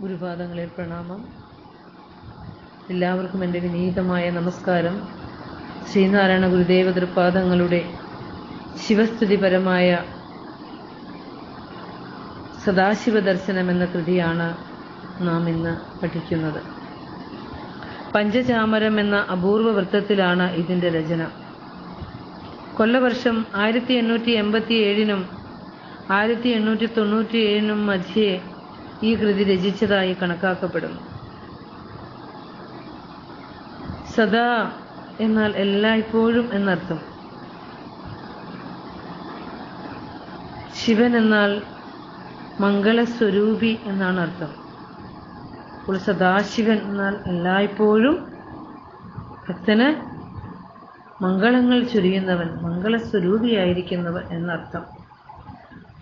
ഗുരുപാദങ്ങളിൽ പ്രണാമം. എല്ലാവർക്കും എന്റെ വിനീതമായ നമസ്കാരം. ശ്രീനാരായണ ഗുരുദേവ തൃപാദങ്ങളുടെ ശിവസ്തുതിപരമായ സദാശിവ ദർശനം എന്ന കൃതിയാണ് നാം ഇന്ന് പഠിക്കുന്നത്. പഞ്ചചാമരം എന്ന അപൂർവ വൃത്തത്തിലാണ് ഇതിന്റെ രചന. കൊല്ലവർഷം ആയിരത്തി എണ്ണൂറ്റി എൺപത്തി ഏഴിനും ആയിരത്തി എണ്ണൂറ്റി തൊണ്ണൂറ്റി ഏഴിനും മധ്യേ ഈ കൃതി രചിച്ചതായി കണക്കാക്കപ്പെടുന്നു. സദാ എന്നാൽ എല്ലായ്പ്പോഴും എന്നർത്ഥം. ശിവൻ എന്നാൽ മംഗളസ്വരൂപി എന്നാണ് അർത്ഥം. അപ്പോൾ സദാശിവൻ എന്നാൽ എല്ലായ്പ്പോഴും ഭക്തന് മംഗളങ്ങൾ ചൊരിയുന്നവൻ മംഗളസ്വരൂപിയായിരിക്കുന്നവൻ എന്നർത്ഥം.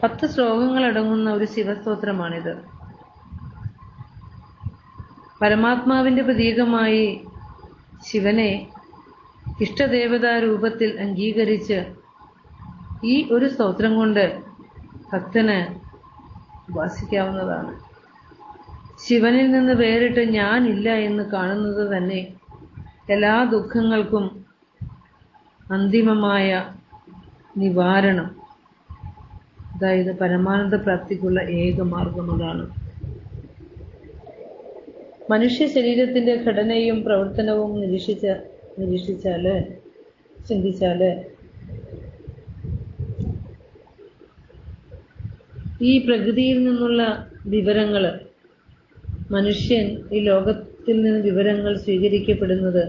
പത്ത് ശ്ലോകങ്ങളടങ്ങുന്ന ഒരു ശിവസ്തോത്രമാണിത്. പരമാത്മാവിന്റെ പ്രതീകമായി ശിവനെ ഇഷ്ടദേവതാ രൂപത്തിൽ അംഗീകരിച്ച് ഈ ഒരു സ്തോത്രം കൊണ്ട് ഭക്തന് ഉപാസിക്കാവുന്നതാണ്. ശിവനിൽ നിന്ന് വേറിട്ട് ഞാനില്ല എന്ന് കാണുന്നത് തന്നെ എല്ലാ ദുഃഖങ്ങൾക്കും അന്തിമമായ നിവാരണം. അതായത് പരമാനന്ദ പ്രാപ്തിക്കുള്ള ഏക മാർഗം അതാണ്. മനുഷ്യ ശരീരത്തിന്റെ ഘടനയും പ്രവർത്തനവും നിരീക്ഷിച്ച നിരീക്ഷിച്ചാൽ ചിന്തിച്ചാൽ ഈ പ്രകൃതിയിൽ നിന്നുള്ള വിവരങ്ങൾ മനുഷ്യൻ ഈ ലോകത്തിൽ നിന്ന് വിവരങ്ങൾ സ്വീകരിക്കപ്പെടുന്നത്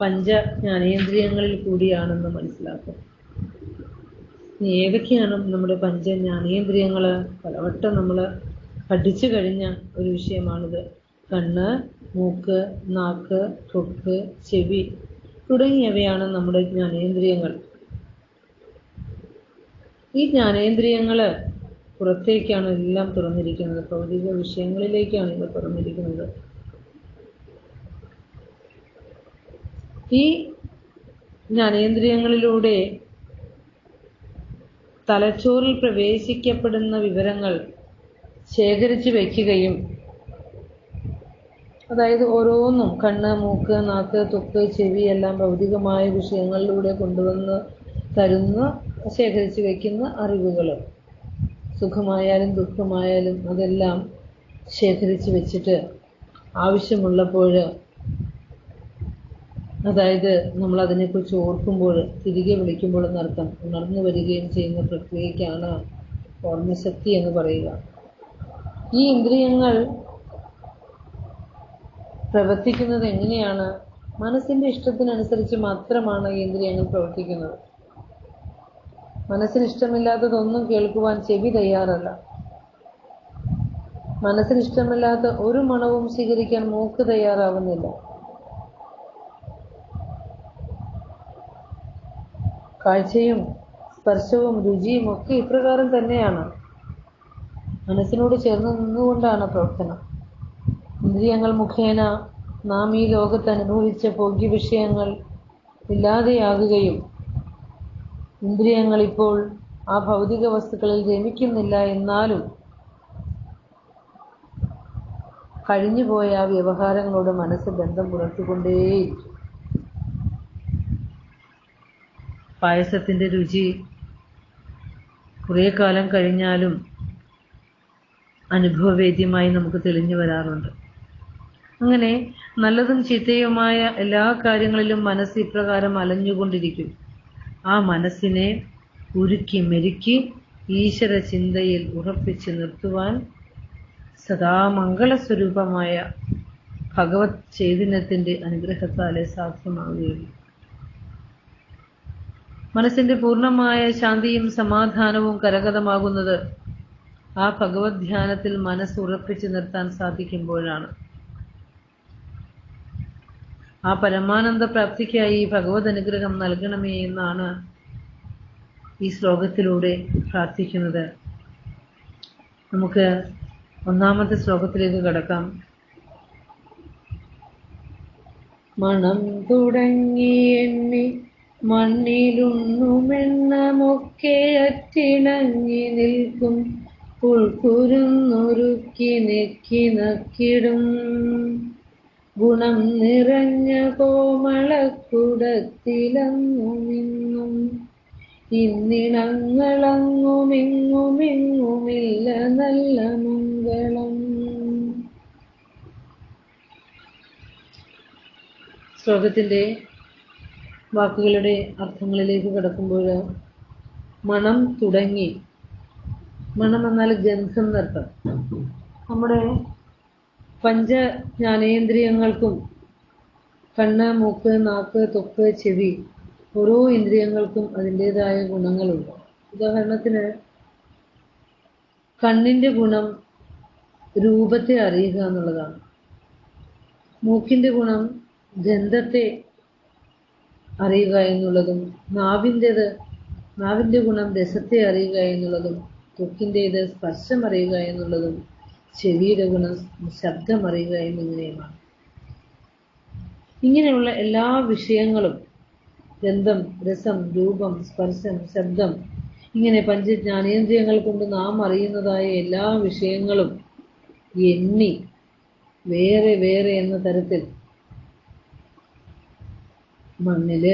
പഞ്ച ജ്ഞാനേന്ദ്രിയങ്ങളിൽ കൂടിയാണെന്ന് മനസ്സിലാക്കും. ഏതൊക്കെയാണ് നമ്മുടെ പഞ്ച ജ്ഞാനേന്ദ്രിയങ്ങൾ പലവട്ടം നമ്മൾ പഠിച്ചു കഴിഞ്ഞ ഒരു വിഷയമാണിത്. കണ്ണ് മൂക്ക് നാക്ക് തൊക്ക് ചെവി തുടങ്ങിയവയാണ് നമ്മുടെ ജ്ഞാനേന്ദ്രിയങ്ങൾ. ഈ ജ്ഞാനേന്ദ്രിയങ്ങൾ പുറത്തേക്കാണ് എല്ലാം തുറന്നിരിക്കുന്നത്. ഭൗതിക വിഷയങ്ങളിലേക്കാണ് ഇവ തുറന്നിരിക്കുന്നത്. ഈ ജ്ഞാനേന്ദ്രിയങ്ങളിലൂടെ തലച്ചോറിൽ പ്രവേശിക്കപ്പെടുന്ന വിവരങ്ങൾ ശേഖരിച്ചു വയ്ക്കുകയും അതായത് ഓരോന്നും കണ്ണ് മൂക്ക് നാക്ക് തൊക്ക് ചെവി എല്ലാം ഭൗതികമായ വിഷയങ്ങളിലൂടെ കൊണ്ടുവന്ന് തരുന്ന ശേഖരിച്ച് വയ്ക്കുന്ന അറിവുകൾ. സുഖമായാലും ദുഃഖമായാലും അതെല്ലാം ശേഖരിച്ച് വെച്ചിട്ട് ആവശ്യമുള്ളപ്പോൾ അതായത് നമ്മൾ അതിനെക്കുറിച്ച് ഓർക്കുമ്പോൾ തിരികെ വിളിക്കുമ്പോൾ എന്നർത്ഥം ഉണർന്നു വരികയും ചെയ്യുന്ന പ്രക്രിയയ്ക്കാണ് ഓർമ്മശക്തി എന്ന് പറയുക. ഈ ഇന്ദ്രിയങ്ങൾ പ്രവർത്തിക്കുന്നത് എങ്ങനെയാണ്? മനസ്സിന്റെ ഇഷ്ടത്തിനനുസരിച്ച് മാത്രമാണ് ഇന്ദ്രിയങ്ങൾ പ്രവർത്തിക്കുന്നത്. മനസ്സിന് ഇഷ്ടമില്ലാത്തതൊന്നും കേൾക്കുവാൻ ചെവി തയ്യാറല്ല. മനസ്സിന് ഇഷ്ടമില്ലാത്ത ഒരു മണവും സ്വീകരിക്കാൻ മൂക്ക് തയ്യാറാവുന്നില്ല. കാഴ്ചയും സ്പർശവും രുചിയും ഒക്കെ ഇപ്രകാരം തന്നെയാണ്. മനസ്സിനോട് ചേർന്ന് നിന്നുകൊണ്ടാണ് പ്രവർത്തനം. ഇന്ദ്രിയങ്ങൾ മുഖേന നാം ഈ ലോകത്ത് അനുഭവിച്ച ഭോഗ്യ വിഷയങ്ങൾ ഇല്ലാതെയാകുകയും ഇന്ദ്രിയങ്ങൾ ഇപ്പോൾ ആ ഭൗതിക വസ്തുക്കളിൽ രമിക്കുന്നില്ല എന്നാലും കഴിഞ്ഞുപോയ ആ വ്യവഹാരങ്ങളോട് മനസ്സ് ബന്ധം പുലർത്തിക്കൊണ്ടേയിരിക്കും. പായസത്തിന്റെ രുചി കുറേ കാലം കഴിഞ്ഞാലും അനുഭവവേദ്യമായി നമുക്ക് തെളിഞ്ഞു വരാറുണ്ട്. അങ്ങനെ നല്ലതും ചീത്തയുമായ എല്ലാ കാര്യങ്ങളിലും മനസ്സ് ഇപ്രകാരം അലഞ്ഞുകൊണ്ടിരിക്കും. ആ മനസ്സിനെ ഉരുക്കി മെരുക്കി ഈശ്വര ചിന്തയിൽ ഉറപ്പിച്ച് നിർത്തുവാൻ സദാ മംഗളസ്വരൂപമായ ഭഗവത് ചൈതന്യത്തിന്റെ അനുഗ്രഹത്താലേ സാധ്യമാവുകയുള്ളൂ. മനസ്സിന്റെ പൂർണമായ ശാന്തിയും സമാധാനവും കരഗതമാകുന്നത് ആ ഭഗവത് ധ്യാനത്തിൽ മനസ്സ് ഉറപ്പിച്ചു നിർത്താൻ സാധിക്കുമ്പോഴാണ്. ആ പരമാനന്ദ പ്രാപ്തിക്കായി ഭഗവത് അനുഗ്രഹം നൽകണമേ എന്നാണ് ഈ ശ്ലോകത്തിലൂടെ പ്രാർത്ഥിക്കുന്നത്. നമുക്ക് ഒന്നാമത്തെ ശ്ലോകത്തിലേക്ക് കടക്കാം. മണം തുടങ്ങി എണ്ണി മണ്ണിലുണ്ണുമെണ്ണമൊക്കെ അറ്റിണങ്ങി നിൽക്കും. ഉൾക്കുരുന്നുരുക്കി നെക്കി നക്കിടും. ഗുണം നിറഞ്ഞ കോമളക്കുടത്തിലങ്ങുമിങ്ങും. ഇന്നിണങ്ങളങ്ങുമിങ്ങുമിങ്ങുമില്ല നല്ല മംഗളം. ശ്ലോകത്തിന്റെ വാക്കുകളുടെ അർത്ഥങ്ങളിലേക്ക് കടക്കുമ്പോൾ മണം തുടങ്ങി. മണം എന്നാൽ ഗന്ധം എന്നർത്ഥം നമ്മുടെ പഞ്ച ജ്ഞാനേന്ദ്രിയങ്ങൾക്കും കണ്ണ് മൂക്ക് നാക്ക് തൊക്ക് ചെവി ഓരോ ഇന്ദ്രിയങ്ങൾക്കും അതിന്റെതായ ഗുണങ്ങളുണ്ട്. ഉദാഹരണത്തിന് കണ്ണിന്റെ ഗുണം രൂപത്തെ അറിയുക എന്നുള്ളതാണ്. മൂക്കിന്റെ ഗുണം ഗന്ധത്തെ അറിയുക എന്നുള്ളതും നാവിന്റെത് നാവിന്റെ ഗുണം രസത്തെ അറിയുക എന്നുള്ളതും തൊക്കിന്റേത് സ്പർശം അറിയുക എന്നുള്ളതും ചെവിയുടെ ഗുണം ശബ്ദം അറിയുക എന്നിങ്ങനെയുമാണ് ഇങ്ങനെയുള്ള എല്ലാ വിഷയങ്ങളും ഗന്ധം രസം രൂപം സ്പർശം ശബ്ദം ഇങ്ങനെ പഞ്ചജ്ഞാനേന്ദ്രിയങ്ങൾ കൊണ്ട് നാം അറിയുന്നതായ എല്ലാ വിഷയങ്ങളും എണ്ണി വേറെ വേറെ എന്ന തരത്തിൽ മണ്ണിൽ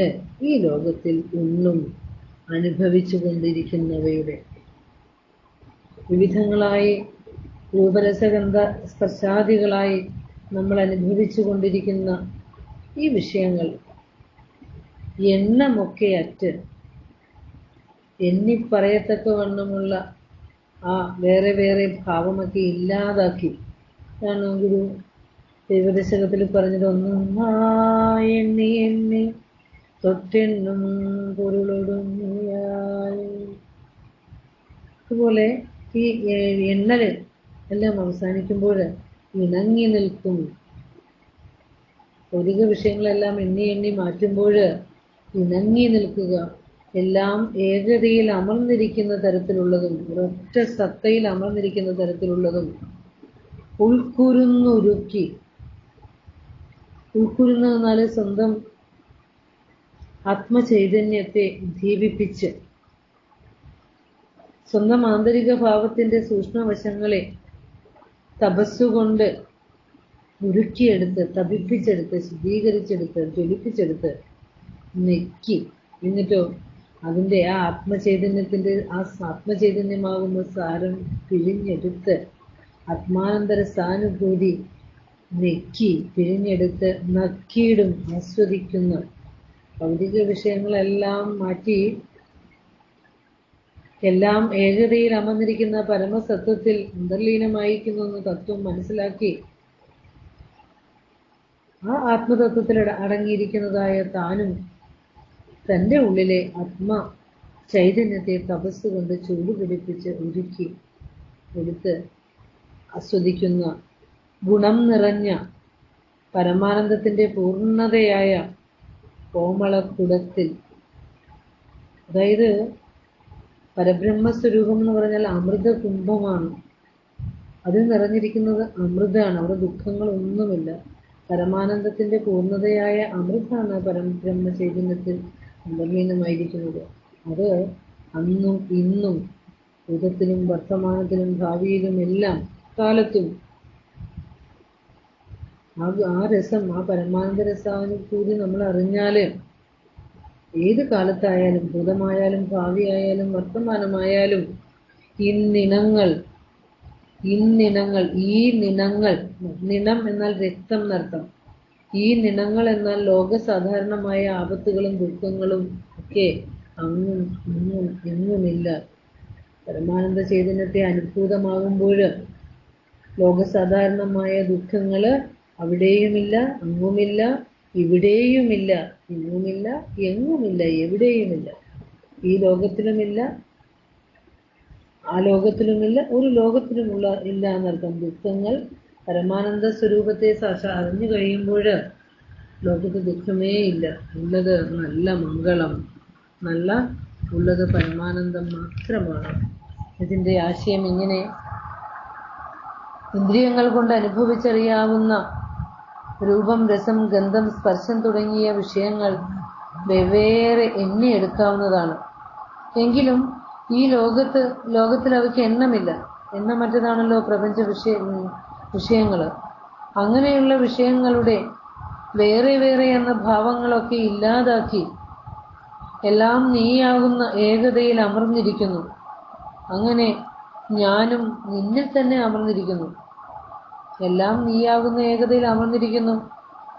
ഈ ലോകത്തിൽ ഒന്നും അനുഭവിച്ചു കൊണ്ടിരിക്കുന്നവയുടെ വിവിധങ്ങളായി രൂപരസഗന്ധ സ്പർശാദികളായി നമ്മൾ അനുഭവിച്ചു കൊണ്ടിരിക്കുന്ന ഈ വിഷയങ്ങൾ. എണ്ണമൊക്കെ അറ്റ്. എണ്ണിപ്പറയത്തക്കവണ്ണമുള്ള ആ വേറെ വേറെ ഭാവമൊക്കെ ഇല്ലാതാക്കി. കാരണം ഗുരു ദൈവദശകത്തിൽ പറഞ്ഞത് ഒന്നും എണ്ണി എണ്ണി തൊട്ടെണ്ണും പൊരുളൊടുങ്ങിയായി അതുപോലെ ഈ എണ്ണൽ എല്ലാം അവസാനിക്കുമ്പോൾ ഇണങ്ങി നിൽക്കും. ഭൗതിക വിഷയങ്ങളെല്ലാം എണ്ണി എണ്ണി മാറ്റുമ്പോൾ ഇണങ്ങി നിൽക്കുക. എല്ലാം ഏകതയിൽ അമർന്നിരിക്കുന്ന തരത്തിലുള്ളതും ഒരൊറ്റ സത്തയിൽ അമർന്നിരിക്കുന്ന തരത്തിലുള്ളതും ഉൾക്കുരുന്നുരുക്കി. ഉൾക്കുരുന്ന് എന്നാൽ സ്വന്തം ആത്മചൈതന്യത്തെ ദീപിപ്പിച്ച് സ്വന്തം ആന്തരിക ഭാവത്തിന്റെ സൂക്ഷ്മവശങ്ങളെ തപസ്സുകൊണ്ട് ഉരുക്കിയെടുത്ത് തപിപ്പിച്ചെടുത്ത് ശുദ്ധീകരിച്ചെടുത്ത് ജ്വലിപ്പിച്ചെടുത്ത് നെക്കി. എന്നിട്ടോ അതിന്റെ ആ ആത്മചൈതന്യത്തിന്റെ ആ ആത്മചൈതന്യമാകുന്ന സാരം പിഴിഞ്ഞെടുത്ത് ആത്മാനന്തര സാനുഭൂതി നെക്കി പിഴിഞ്ഞെടുത്ത് നക്കിയിടും ആസ്വദിക്കുന്നു. ഭൗതിക വിഷയങ്ങളെല്ലാം മാറ്റി എല്ലാം ഏകതയിൽ അമർന്നിരിക്കുന്ന പരമസത്വത്തിൽ അന്തർലീനമായിരിക്കുന്നു തത്വം മനസ്സിലാക്കി ആ ആത്മതത്വത്തിൽ അട- അടങ്ങിയിരിക്കുന്നതായ താനും തന്റെ ഉള്ളിലെ ആത്മ ചൈതന്യത്തെ തപസ് കൊണ്ട് ചൂടുപിടിപ്പിച്ച് ഒരുക്കി എടുത്ത് ആസ്വദിക്കുന്ന ഗുണം നിറഞ്ഞ പരമാനന്ദത്തിന്റെ പൂർണതയായ കോമളക്കുടത്തിൽ അതായത് പരബ്രഹ്മസ്വരൂപം എന്ന് പറഞ്ഞാൽ അമൃത കുംഭമാണ് അതിൽ നിറഞ്ഞിരിക്കുന്നത് അമൃതാണ്. അവിടെ ദുഃഖങ്ങളൊന്നുമില്ല. പരമാനന്ദത്തിന്റെ പൂർണതയായ അമൃതാണ് പരബ്രഹ്മ ചൈതന്യത്തിൽ അന്തർലീനമായിരിക്കുന്നത്. അത് അന്നും ഇന്നും ഭൂതത്തിലും വർത്തമാനത്തിലും ഭാവിയിലും എല്ലാം കാലത്തും ആ ആ രസം ആ പരമാനന്ദ രസാനുഭൂതി നമ്മൾ അറിഞ്ഞാൽ ഏത് കാലത്തായാലും ഭൂതമായാലും ഭാവിയായാലും വർത്തമാനമായാലും ഇന്നിനങ്ങൾ ഇന്നിനങ്ങൾ ഈ നിണങ്ങൾ നിണം എന്നാൽ രക്തം എന്നർത്ഥം. ഈ നിണങ്ങൾ എന്നാൽ ലോക സാധാരണമായ ആപത്തുകളും ദുഃഖങ്ങളും ഒക്കെ അങ്ങും ഇങ്ങും എങ്ങുമില്ല. പരമാനന്ദ ചൈതന്യത്തെ അനുഭൂതമാകുമ്പോൾ ലോകസാധാരണമായ ദുഃഖങ്ങൾ അവിടെയുമില്ല അങ്ങുമില്ല ഇവിടെയുമില്ല ഇന്നുമില്ല എങ്ങുമില്ല എവിടെയുമില്ല. ഈ ലോകത്തിലുമില്ല ആ ലോകത്തിലുമില്ല ഒരു ലോകത്തിലുമുള്ള ഇല്ല എന്നർത്ഥം. ദുഃഖങ്ങൾ പരമാനന്ദ സ്വരൂപത്തെ സാക്ഷാ അറിഞ്ഞു കഴിയുമ്പോൾ ലോകത്ത് ദുഃഖമേ ഇല്ല. ഉള്ളത് നല്ല മംഗളം നല്ല ഉള്ളത് പരമാനന്ദം മാത്രമാണ്. ഇതിന്റെ ആശയം ഇങ്ങനെ ഇന്ദ്രിയങ്ങൾ കൊണ്ട് അനുഭവിച്ചറിയാവുന്ന രൂപം രസം ഗന്ധം സ്പർശം തുടങ്ങിയ വിഷയങ്ങൾ വെവ്വേറെ എണ്ണിയെടുക്കാവുന്നതാണ്. എങ്കിലും ഈ ലോകത്ത് ലോകത്തിൽ അവയ്ക്ക് എണ്ണമില്ല. എന്ന മറ്റതാണല്ലോ പ്രപഞ്ച വിഷയ വിഷയങ്ങൾ അങ്ങനെയുള്ള വിഷയങ്ങളുടെ വേറെ വേറെ എന്ന ഭാവങ്ങളൊക്കെ ഇല്ലാതാക്കി എല്ലാം നീയാകുന്ന ഏകതയിൽ അമർന്നിരിക്കുന്നു. അങ്ങനെ ഞാനും നിന്നിൽ തന്നെ അമർന്നിരിക്കുന്നു. എല്ലാം നീയാകുന്ന ഏകതയിൽ അമർന്നിരിക്കുന്നു.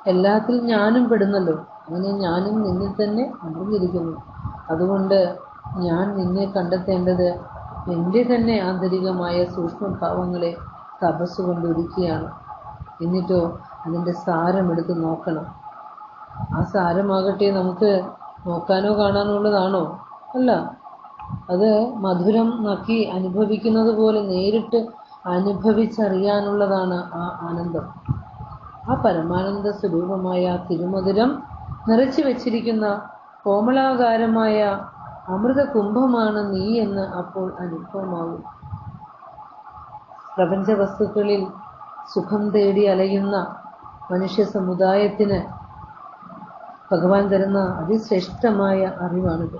എല്ലാത്തിൽ ഞാനും പെടുന്നല്ലോ. അങ്ങനെ ഞാനും നിന്നിൽ തന്നെ അമർന്നിരിക്കുന്നു. അതുകൊണ്ട് ഞാൻ നിന്നെ കണ്ടെത്തേണ്ടത് എന്റെ തന്നെ ആന്തരികമായ സൂക്ഷ്മഭാവങ്ങളെ തപസ് കൊണ്ടൊരുക്കുകയാണ് എന്നിട്ടോ അതിന്റെ സാരമെടുത്ത് നോക്കണം. ആ സാരമാകട്ടെ നമുക്ക് നോക്കാനോ കാണാനോ ഉള്ളതാണോ? അല്ല. അത് മധുരം നക്കി അനുഭവിക്കുന്നത് പോലെ നേരിട്ട് അനുഭവിച്ചറിയാനുള്ളതാണ് ആ ആനന്ദം. ആ പരമാനന്ദ സ്വരൂപമായ തിരുമധുരം നിറച്ചു വച്ചിരിക്കുന്ന കോമളാകാരമായ അമൃത കുംഭമാണ് നീ എന്ന് അപ്പോൾ അനുഭവമാകും. പ്രപഞ്ച വസ്തുക്കളിൽ സുഖം തേടി അലയുന്ന മനുഷ്യ സമുദായത്തിന് ഭഗവാൻ തരുന്ന അതിശ്രേഷ്ഠമായ അറിവാണിത്.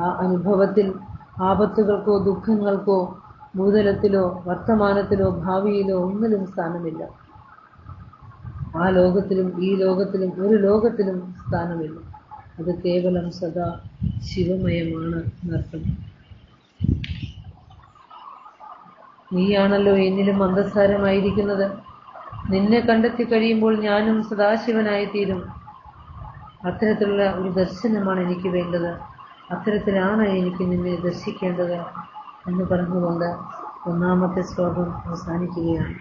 ആ അനുഭവത്തിൽ ആപത്തുകൾക്കോ ദുഃഖങ്ങൾക്കോ ഭൂതലത്തിലോ വർത്തമാനത്തിലോ ഭാവിയിലോ ഒന്നിലും സ്ഥാനമില്ല. ആ ലോകത്തിലും ഈ ലോകത്തിലും ഒരു ലോകത്തിലും സ്ഥാനമില്ല. അത് കേവലം സദാ ശിവമയമാണ് എന്നർത്ഥം. നീയാണല്ലോ എന്നിലും അന്തസാരമായിരിക്കുന്നത് നിന്നെ കണ്ടെത്തി കഴിയുമ്പോൾ ഞാനും സദാശിവനായി തീരും അത്തരത്തിലുള്ള ഒരു ദർശനമാണ് എനിക്ക് വേണ്ടത്. അത്തരത്തിലാണ് എനിക്ക് നിന്നെ ദർശിക്കേണ്ടത്. എന്ന് പറഞ്ഞുകൊണ്ട് ഒന്നാമത്തെ ശ്ലോകം അവസാനിക്കുകയാണ്.